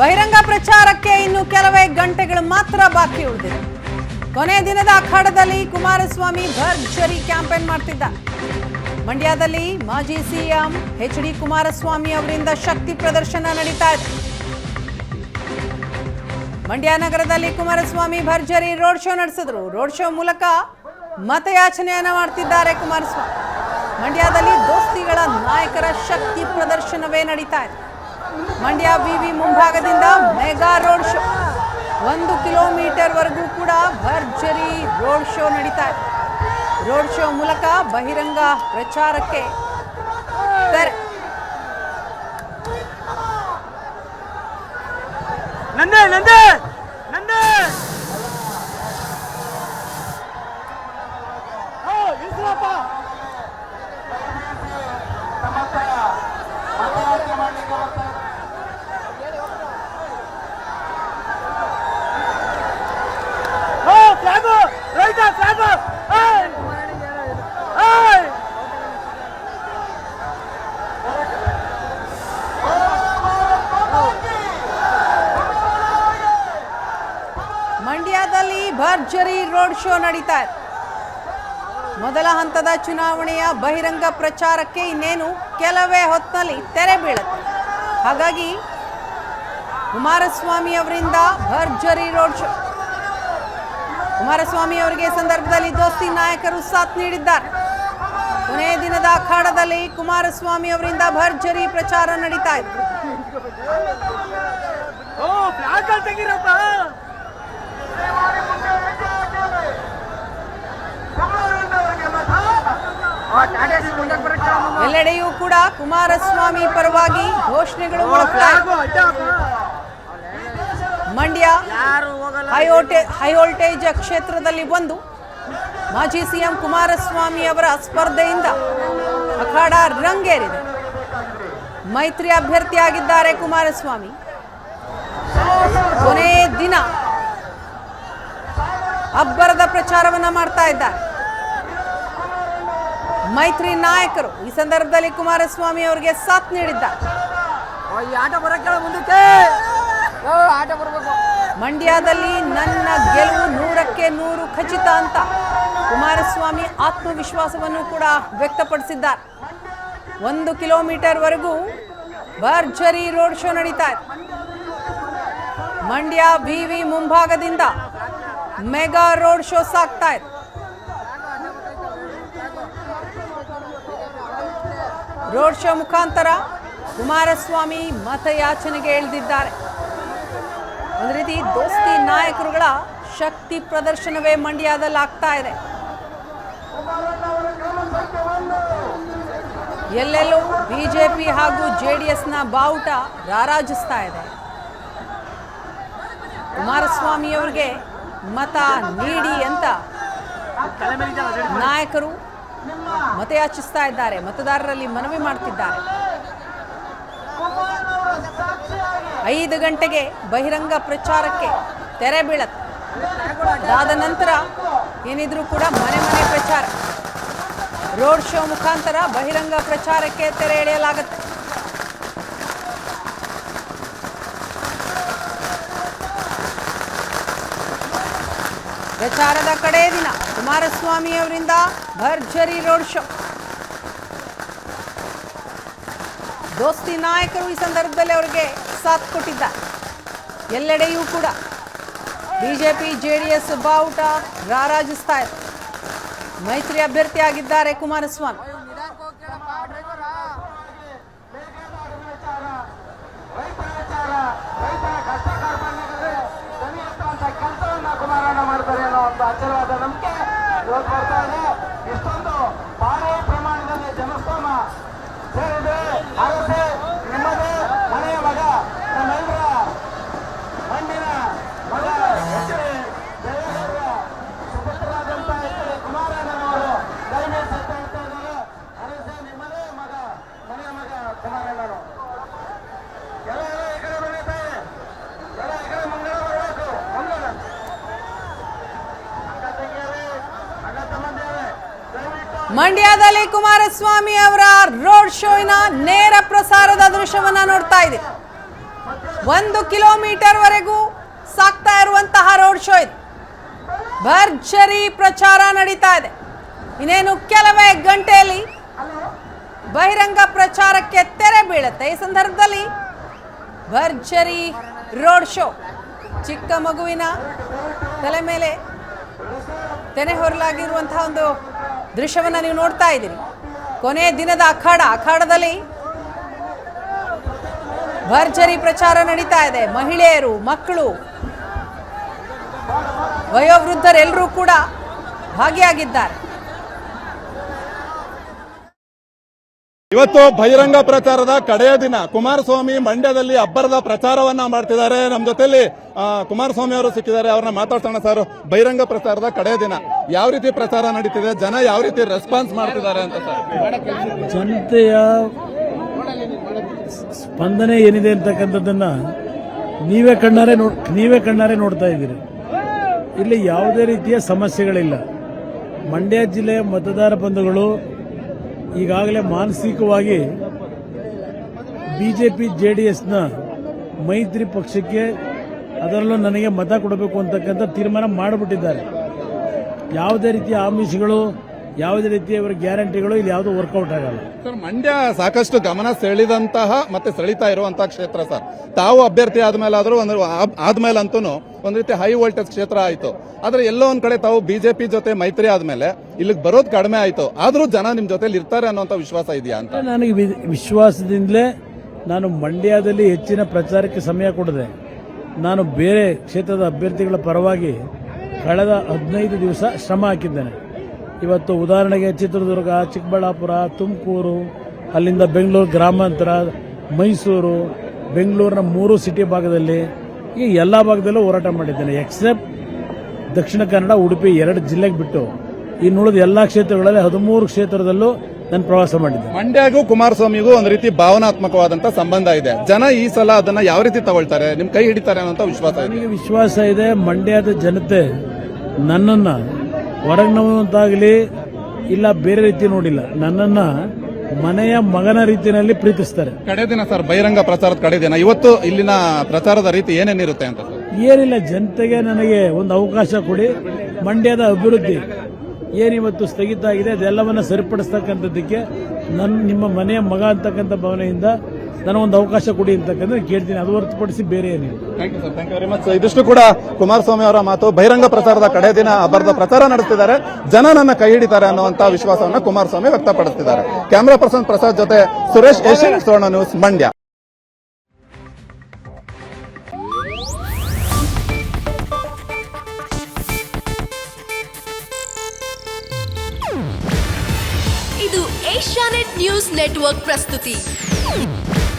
ಬಹಿರಂಗ ಪ್ರಚಾರಕ್ಕೆ ಇನ್ನು ಕೆಲವೇ ಗಂಟೆಗಳು ಮಾತ್ರ ಬಾಕಿ ಉಳಿದಿದೆ. ಕೊನೆ ದಿನದ ಅಖಾಡದಲ್ಲಿ ಕುಮಾರಸ್ವಾಮಿ ಭರ್ಜರಿ ಕ್ಯಾಂಪೇನ್ ಮಾಡ್ತಿದ್ದ. ಮಂಡ್ಯದಲ್ಲಿ ಮಾಜಿ ಸಿಎಂ ಎಚ್ ಡಿ ಕುಮಾರಸ್ವಾಮಿ ಅವರಿಂದ ಶಕ್ತಿ ಪ್ರದರ್ಶನ ನಡೀತಾ ಇದೆ. ಮಂಡ್ಯ ನಗರದಲ್ಲಿ ಕುಮಾರಸ್ವಾಮಿ ಭರ್ಜರಿ ರೋಡ್ ಶೋ ನಡೆಸಿದ್ರು. ರೋಡ್ ಶೋ ಮೂಲಕ ಮತಯಾಚನೆಯನ್ನ ಮಾಡ್ತಿದ್ದಾರೆ ಕುಮಾರಸ್ವಾಮಿ. ಮಂಡ್ಯದಲ್ಲಿ ದೋಸ್ತಿಗಳ ನಾಯಕರ ಶಕ್ತಿ ಪ್ರದರ್ಶನವೇ ನಡೀತಾ ಇದೆ. ಮಂಡ್ಯ ವಿವಿ ಮುಂಭಾಗದಿಂದ ಮೆಗಾ ರೋಡ್ ಶೋ. ಒಂದು ಕಿಲೋಮೀಟರ್ ವರೆಗೂ ಕೂಡ ಭರ್ಜರಿ ರೋಡ್ ಶೋ ನಡೀತಾ ಇದೆ. ರೋಡ್ ಶೋ ಮೂಲಕ ಬಹಿರಂಗ ಪ್ರಚಾರಕ್ಕೆ ನಂದೆ ನಂದೆ! ಮಂಡ್ಯದಲ್ಲಿ ಭರ್ಜರಿ ರೋಡ್ ಶೋ ನಡೀತಾ ಇದೆ. ಮೊದಲ ಹಂತದ ಚುನಾವಣೆಯ ಬಹಿರಂಗ ಪ್ರಚಾರಕ್ಕೆ ಇನ್ನೇನು ಕೆಲವೇ ಹೊತ್ತಿನಲ್ಲಿ ತೆರೆ ಬೀಳುತ್ತೆ. ಹಾಗಾಗಿ ಕುಮಾರಸ್ವಾಮಿ ಅವರಿಂದ ಭರ್ಜರಿ ರೋಡ್ ಶೋ. ಕುಮಾರಸ್ವಾಮಿ ಅವರಿಗೆ ಸಂದರ್ಭದಲ್ಲಿ ದೋಸ್ತಿ ನಾಯಕರು ಸಾಥ್ ನೀಡಿದ್ದಾರೆ. ಕೊನೆಯ ದಿನದ ಅಖಾಡದಲ್ಲಿ ಕುಮಾರಸ್ವಾಮಿ ಅವರಿಂದ ಭರ್ಜರಿ ಪ್ರಚಾರ ನಡೀತಾ ಇದೆ. ಎಲ್ಲೆಡೆಯೂ ಕೂಡ ಕುಮಾರಸ್ವಾಮಿ ಪರವಾಗಿ ಘೋಷಣೆಗಳು ಮಂಡ್ಯ ಯಾರು ಹೋಗಲ್ಲ ಹೈ ವೋಲ್ಟೇ ಹೈ ವೋಲ್ಟೇಜ್ ಕ್ಷೇತ್ರದಲ್ಲಿ ಒಂದು ಮಾಜಿ ಸಿಎಂ ಕುಮಾರಸ್ವಾಮಿ ಅವರ ಸ್ಪರ್ಧೆಯಿಂದ ಅಖಾಡ ರಂಗೇರಿದೆ. ಮೈತ್ರಿ ಅಭ್ಯರ್ಥಿಯಾಗಿದ್ದಾರೆ ಕುಮಾರಸ್ವಾಮಿ. ಕೊನೆ ದಿನ ಅಬ್ಬರದ ಪ್ರಚಾರವನ್ನ ಮಾಡ್ತಾ ಇದ್ದಾರೆ. ಮೈತ್ರಿ ನಾಯಕರು ಈ ಸಂದರ್ಭದಲ್ಲಿ ಕುಮಾರಸ್ವಾಮಿ ಅವರಿಗೆ ಸಾಥ್ ನೀಡಿದ್ದಾರೆ ಮಂಡ್ಯದಲ್ಲಿ ನನ್ನ ಗೆಲುವು ನೂರಕ್ಕೆ ನೂರು ಖಚಿತ ಅಂತ ಕುಮಾರಸ್ವಾಮಿ ಆತ್ಮವಿಶ್ವಾಸವನ್ನು ಕೂಡ ವ್ಯಕ್ತಪಡಿಸಿದ್ದಾರೆ. ಒಂದು ಕಿಲೋಮೀಟರ್ ವರೆಗೂ ಭರ್ಜರಿ ರೋಡ್ ಶೋ ನಡೀತಾ ಇದೆ. ಮಂಡ್ಯ ವಿ ಮುಂಭಾಗದಿಂದ ಮೆಗಾ ರೋಡ್ ಶೋ ಸಾಗ್ತಾ ಇದೆ. ರೋಡ್ ಶೋ ಮುಖಾಂತರ ಕುಮಾರಸ್ವಾಮಿ ಮತಯಾಚನೆಗೆ ಇಳಿದಿದ್ದಾರೆ. ಒಂದು ರೀತಿ ದೋಸ್ತಿ ನಾಯಕರುಗಳ ಶಕ್ತಿ ಪ್ರದರ್ಶನವೇ ಮಂಡ್ಯದಲ್ಲಿ ಆಗ್ತಾ ಇದೆ. ಎಲ್ಲೆಲ್ಲೂ ಬಿಜೆಪಿ ಹಾಗೂ ಜೆ ಡಿ ಎಸ್ನ ಬಾವುಟ ರಾರಾಜಿಸ್ತಾ ಇದೆ. ಕುಮಾರಸ್ವಾಮಿಯವರಿಗೆ ಮತ ನೀಡಿ ಅಂತ ನಾಯಕರು ಮತಯಾಚಿಸ್ತಾ ಇದ್ದಾರೆ. ಮತದಾರರಲ್ಲಿ ಮನವಿ ಮಾಡ್ತಿದ್ದಾರೆ. ಐದು ಗಂಟೆಗೆ ಬಹಿರಂಗ ಪ್ರಚಾರಕ್ಕೆ ತೆರೆ ಬೀಳತ್ತೆ. ಅದಾದ ನಂತರ ಏನಿದ್ರೂ ಕೂಡ ಮನೆ ಮನೆ ಪ್ರಚಾರ. ರೋಡ್ ಶೋ ಮುಖಾಂತರ ಬಹಿರಂಗ ಪ್ರಚಾರಕ್ಕೆ ತೆರೆ ಎಳೆಯಲಾಗುತ್ತೆ. ಪ್ರಚಾರದ ಕಡೆ ದಿನ. ಕುಮಾರಸ್ವಾಮಿ ಅವರಿಂದ ಭರ್ಜರಿ ರೋಡ್ ಶೋ. ದೋಸ್ತಿ ನಾಯಕರು ಈ ಸಂದರ್ಭದಲ್ಲಿ ಅವರಿಗೆ ಸಾಥ್ ಕೊಟ್ಟಿದ್ದಾರೆ. ಎಲ್ಲೆಡೆಯೂ ಕೂಡ. ಬಿಜೆಪಿ, ಜೆಡಿಎಸ್ ಬಾವುಟ ರಾರಾಜಿಸ್ತಾ ಇದೆ. ಮೈತ್ರಿ ಅಭ್ಯರ್ಥಿಯಾಗಿದ್ದಾರೆ ಕುಮಾರಸ್ವಾಮಿ ಕುಮಾರಣ್ಣ ಮಾಡ್ತಾರೆ ಅನ್ನೋ ಒಂದು ಅಚಲವಾದ ನಂಬಿಕೆ ಇವತ್ತು ಬರ್ತಾ ಇದೆ ಇಷ್ಟೊಂದು ಭಾರಿ ಪ್ರಮಾಣದಲ್ಲಿ ಜನಸ್ತೋಮ ಸೇರಿದೆ ಆಗುತ್ತೆ ನಿಮ್ಮದೇ ಮನೆಯ ಮಗ ನಮ್ಮೆಲ್ಲರ ಮಣ್ಣಿನ ಮಗ ಎಚ್ ಡಿ ದೇವೇಗೌಡರ ಸುಪುತ್ರರಾದಂಥ ಎಚ್ ಡಿ ಕುಮಾರಣ್ಣನವರು ದಯವಿಟ್ಟು ಸತ್ಯ ಹೇಳ್ತಾ ಇದ್ದಾರೆ ಅರಸೆ ನಿಮ್ಮದೇ ಮಗ ಮನೆಯ ಮಗ ಕುಮಾರಣ್ಣನು ಎಲ್ಲ ಎಲ್ಲ ಈ ಕಡೆ ಬನ್ನಿ ತಾಯಿ ಎಲ್ಲ ಈ ಕಡೆ ಮಂಗಳ ಬರಬೇಕು ಮಂಗಳ ಅಕ್ಕ ತಂಗಿಯರೇ ಅಣ್ಣ ತಮ್ಮಂದಿರೇ ದಯವಿಟ್ಟು ಮಂಡ್ಯದಲ್ಲಿ ಕುಮಾರಸ್ವಾಮಿ ಅವರ ರೋಡ್ ಶೋನ ನೇರ ಪ್ರಸಾರದ ದೃಶ್ಯವನ್ನ ನೋಡ್ತಾ ಇದೆ. ಒಂದು ಕಿಲೋಮೀಟರ್ ವರೆಗೂ ಸಾಕ್ತಾ ಇರುವಂತಹ ರೋಡ್ ಶೋ ಇದೆ. ಭರ್ಜರಿ ಪ್ರಚಾರ ನಡೀತಾ ಇದೆ. ಇನ್ನೇನು ಕೆಲವೇ ಗಂಟೆಯಲ್ಲಿ ಬಹಿರಂಗ ಪ್ರಚಾರಕ್ಕೆ ತೆರೆ ಬೀಳುತ್ತೆ. ಈ ಸಂದರ್ಭದಲ್ಲಿ ಭರ್ಜರಿ ರೋಡ್ ಶೋ. ಚಿಕ್ಕ ಮಗುವಿನ ತಲೆ ಮೇಲೆ ತೆನೆ ಹೊರಲಾಗಿರುವಂತಹ ಒಂದು ದೃಶ್ಯವನ್ನು ನೀವು ನೋಡ್ತಾ ಇದ್ದೀರಿ. ಕೊನೆಯ ದಿನದ ಅಖಾಡ, ಅಖಾಡದಲ್ಲಿ ಭರ್ಜರಿ ಪ್ರಚಾರ ನಡೀತಾ ಇದೆ. ಮಹಿಳೆಯರು, ಮಕ್ಕಳು, ವಯೋವೃದ್ಧರೆಲ್ಲರೂ ಕೂಡ ಭಾಗಿಯಾಗಿದ್ದಾರೆ. ಇವತ್ತು ಬಹಿರಂಗ ಪ್ರಚಾರದ ಕಡೆಯ ದಿನ. ಕುಮಾರಸ್ವಾಮಿ ಮಂಡ್ಯದಲ್ಲಿ ಅಬ್ಬರದ ಪ್ರಚಾರವನ್ನ ಮಾಡ್ತಿದ್ದಾರೆ. ನಮ್ಮ ಜೊತೆಯಲ್ಲಿ ಕುಮಾರಸ್ವಾಮಿ ಅವರು ಸಿಕ್ಕಿದ್ದಾರೆ. ಅವ್ರನ್ನ ಮಾತಾಡ್ಸೋಣ ಸರ್. ಬಹಿರಂಗ ಪ್ರಚಾರದ ಕಡೆಯ ದಿನ. ಯಾವ ರೀತಿ ಪ್ರಚಾರ ನಡೀತಿದೆ? ಜನ ಯಾವ ರೀತಿ ರೆಸ್ಪಾನ್ಸ್ ಮಾಡ್ತಿದ್ದಾರೆ ಅಂತ ಜನತೆಯ ಸ್ಪಂದನೆ ಏನಿದೆ ಅಂತಕ್ಕಂಥದ್ದನ್ನ ನೀವೇ ಕಣ್ಣಾರೆ ನೀವೇ ಕಣ್ಣಾರೆ ನೋಡ್ತಾ ಇದ್ದೀರಿ. ಇಲ್ಲಿ ಯಾವುದೇ ರೀತಿಯ ಸಮಸ್ಯೆಗಳಿಲ್ಲ. ಮಂಡ್ಯ ಜಿಲ್ಲೆಯ ಮತದಾರ ಬಂಧುಗಳು ಈಗಾಗಲೇ ಮಾನಸಿಕವಾಗಿ ಬಿಜೆಪಿ ಜೆ ಡಿ ಮೈತ್ರಿ ಪಕ್ಷಕ್ಕೆ ಅದರಲ್ಲೂ ನನಗೆ ಮತ ಕೊಡಬೇಕು ಅಂತಕ್ಕಂಥ ತೀರ್ಮಾನ ಮಾಡಿಬಿಟ್ಟಿದ್ದಾರೆ. ಯಾವುದೇ ರೀತಿಯ ಆಮಿಷಗಳು ಯಾವುದೇ ರೀತಿಯ ಇವರ ಗ್ಯಾರಂಟಿಗಳು ಇಲ್ಲಿ ಯಾವುದು ವರ್ಕೌಟ್ ಆಗಲ್ಲ. ಸರ್ ಮಂಡ್ಯ ಸಾಕಷ್ಟು ಗಮನ ಸೆಳೆದಂತಹ ಮತ್ತೆ ಸೆಳೀತಾ ಇರುವಂತಹ ಕ್ಷೇತ್ರ ಸರ್. ತಾವು ಅಭ್ಯರ್ಥಿ ಆದ್ಮೇಲೆ ಆದ್ರೂ ಒಂದು ಆದ್ಮೇಲೆ ಅಂತೂ ಒಂದ್ ರೀತಿ ಹೈ ವೋಲ್ಟೇಜ್ ಕ್ಷೇತ್ರ ಆಯಿತು. ಆದ್ರೆ ಎಲ್ಲೋ ಒಂದ್ ಕಡೆ ತಾವು ಬಿಜೆಪಿ ಜೊತೆ ಮೈತ್ರಿ ಆದ್ಮೇಲೆ ಇಲ್ಲಿಗೆ ಬರೋದು ಕಡಿಮೆ ಆಯಿತು. ಆದ್ರೂ ಜನ ನಿಮ್ ಜೊತೆಲಿ ಇರ್ತಾರೆ ಅನ್ನೋಂಥ ವಿಶ್ವಾಸ ಇದೆಯಾ ಅಂತ? ನನಗೆ ವಿಶ್ವಾಸದಿಂದಲೇ ನಾನು ಮಂಡ್ಯದಲ್ಲಿ ಹೆಚ್ಚಿನ ಪ್ರಚಾರಕ್ಕೆ ಸಮಯ ಕೊಡದೆ ನಾನು ಬೇರೆ ಕ್ಷೇತ್ರದ ಅಭ್ಯರ್ಥಿಗಳ ಪರವಾಗಿ ಕಳೆದ ಹದಿನೈದು ದಿವಸ ಶ್ರಮ ಹಾಕಿದ್ದೇನೆ. ಇವತ್ತು ಉದಾಹರಣೆಗೆ ಚಿತ್ರದುರ್ಗ ಚಿಕ್ಕಬಳ್ಳಾಪುರ ತುಮಕೂರು ಅಲ್ಲಿಂದ ಬೆಂಗಳೂರು ಗ್ರಾಮಾಂತರ ಮೈಸೂರು ಬೆಂಗಳೂರಿನ ಮೂರು ಸಿಟಿ ಭಾಗದಲ್ಲಿ ಈ ಎಲ್ಲ ಭಾಗದಲ್ಲೂ ಹೋರಾಟ ಮಾಡಿದ್ದೇನೆ. ಎಕ್ಸೆಪ್ಟ್ ದಕ್ಷಿಣ ಕನ್ನಡ ಉಡುಪಿ ಎರಡು ಜಿಲ್ಲೆಗೆ ಬಿಟ್ಟು ಇನ್ನುಳಿದ ಎಲ್ಲಾ ಕ್ಷೇತ್ರಗಳಲ್ಲಿ ಹದಿಮೂರು ಕ್ಷೇತ್ರದಲ್ಲೂ ನಾನು ಪ್ರವಾಸ ಮಾಡಿದ್ದೆ ಮಂಡ್ಯಗೂ ಕುಮಾರಸ್ವಾಮಿಗೂ ಒಂದು ರೀತಿ ಭಾವನಾತ್ಮಕವಾದಂತ ಸಂಬಂಧ ಇದೆ. ಜನ ಈ ಸಲ ಅದನ್ನ ಯಾವ ರೀತಿ ತಗೊಳ್ತಾರೆ ನಿಮ್ ಕೈ ಹಿಡಿತಾರೆ ಅನ್ನೋ ವಿಶ್ವಾಸ ಇದೆ. ವಿಶ್ವಾಸ ಇದೆ ಮಂಡ್ಯದ ಜನತೆ ನನ್ನನ್ನ ಹೊರಗಿನವನಂತಾಗಲಿ ಇಲ್ಲ ಬೇರೆ ರೀತಿ ನೋಡಿಲ್ಲ. ನನ್ನನ್ನ ಮನೆಯ ಮಗನ ರೀತಿಯಲ್ಲಿ ಪ್ರೀತಿಸ್ತಾರೆ. ಕಡೆ ದಿನ ಸರ್ ಬಹಿರಂಗ ಪ್ರಚಾರದ ಕಡೆ ದಿನ. ಇವತ್ತು ಇಲ್ಲಿನ ಪ್ರಚಾರದ ರೀತಿ ಏನೇನಿರುತ್ತೆ ಅಂತ ಏನಿಲ್ಲ ಜನತೆಗೆ ನನಗೆ ಒಂದು ಅವಕಾಶ ಕೊಡಿ. ಮಂಡ್ಯದ ಅಭಿವೃದ್ಧಿ ಏನಿವತ್ತು ಸ್ಥಗಿತ ಆಗಿದೆ ಅದೆಲ್ಲವನ್ನ ಸರಿಪಡಿಸ್ತಕ್ಕಂಥದ್ದಕ್ಕೆ ನನ್ನ ನಿಮ್ಮ ಮನೆಯ ಮಗ ಅಂತಕ್ಕಂಥ ಭಾವನೆಯಿಂದ ನನಗೊಂದು ಅವಕಾಶ ಕೊಡಿ ಅಂತಕ್ಕಂಥ ಕೇಳ್ತೀನಿ. ಅದು ಹೊರತುಪಡಿಸಿ ಬೇರೆ ಏನಿಲ್ಲ. Thank you sir thank you very much ಇದಿಷ್ಟು ಕೂಡ ಕುಮಾರಸ್ವಾಮಿ ಅವರ ಮಾತು ಬಹಿರಂಗ ಪ್ರಚಾರದ ಕಡೆ ದಿನ ಬರೆದ ಪ್ರಚಾರ ನಡೆಸ್ತಿದ್ದಾರೆ. ಜನ ನನ್ನ ಕೈ ಹಿಡಿತಾರೆ ಅನ್ನುವಂತ ವಿಶ್ವಾಸವನ್ನ ಕುಮಾರಸ್ವಾಮಿ ವ್ಯಕ್ತಪಡಿಸಿದ್ದಾರೆ ಕ್ಯಾಮರಾ ಪರ್ಸನ್ ಪ್ರಸಾದ್ ಜೊತೆ ಸುರೇಶ್ ಏಷ್ಯನ್ ಸುವರ್ಣ ನ್ಯೂಸ್ ಮಂಡ್ಯ. ಇದು ಏಷ್ಯಾನೆಟ್ ನ್ಯೂಸ್ ನೆಟ್ವರ್ಕ್ ಪ್ರಸ್ತುತಿ.